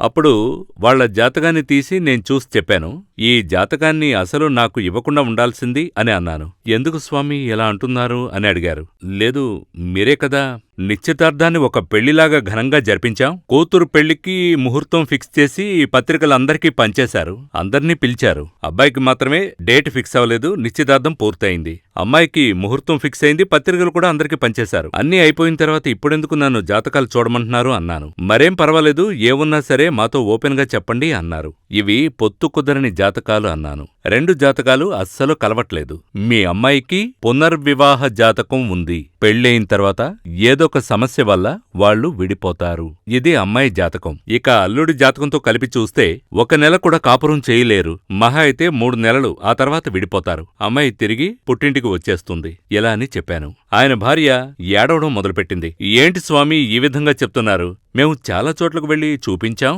అప్పుడు వాళ్ళ జాతకాన్ని తీసి నేను చూసి చెప్పాను. ఈ జాతకాన్ని అసలు నాకు ఇవ్వకుండా ఉండాల్సింది అని అన్నాను. ఎందుకు స్వామి ఇలా అంటున్నారు? అని అడిగారు. లేదు మీరే కదా. నిశ్చితార్థాన్ని ఒక పెళ్ళిలాగా ఘనంగా జరిపించాం. కూతురు పెళ్ళికి ముహూర్తం ఫిక్స్ చేసి పత్రికలందరికీ పంచేశారు. అందర్నీ పిలిచారు. అబ్బాయికి మాత్రమే డేట్ ఫిక్స్ అవ్వలేదు. నిశ్చితార్థం పూర్తయింది. అమ్మాయికి ముహూర్తం ఫిక్స్ అయింది. పత్రికలు కూడా అందరికీ పంచేశారు. అన్నీ అయిపోయిన తర్వాత ఇప్పుడెందుకు నన్ను జాతకాలు చూడమంటున్నారు? అన్నాను. మరేం పర్వాలేదు. ఏమున్నా సరే మాతో ఓపెన్గా చెప్పండి అన్నారు. ఇవి పొత్తు కుదరని జాతకాలు అన్నాను. రెండు జాతకాలు అస్సలు కలవట్లేదు. మీ అమ్మాయికి పునర్వివాహ జాతకం ఉంది. పెళ్ళయిన తర్వాత ఏదొక సమస్య వల్ల వాళ్ళు విడిపోతారు. ఇది అమ్మాయి జాతకం. ఇక అల్లుడి జాతకంతో కలిపి చూస్తే ఒక నెల కూడా కాపురం చేయలేరు. మహా అయితే మూడు నెలలు ఆ తర్వాత విడిపోతారు. అమ్మాయి తిరిగి పుట్టింటికి వచ్చేస్తుంది. ఇలా అని చెప్పాను. ఆయన భార్య ఏడవడం మొదలుపెట్టింది. ఏంటి స్వామి ఈ విధంగా చెప్తున్నారు? మేము చాలా చోట్లకు వెళ్ళి చూపించాం.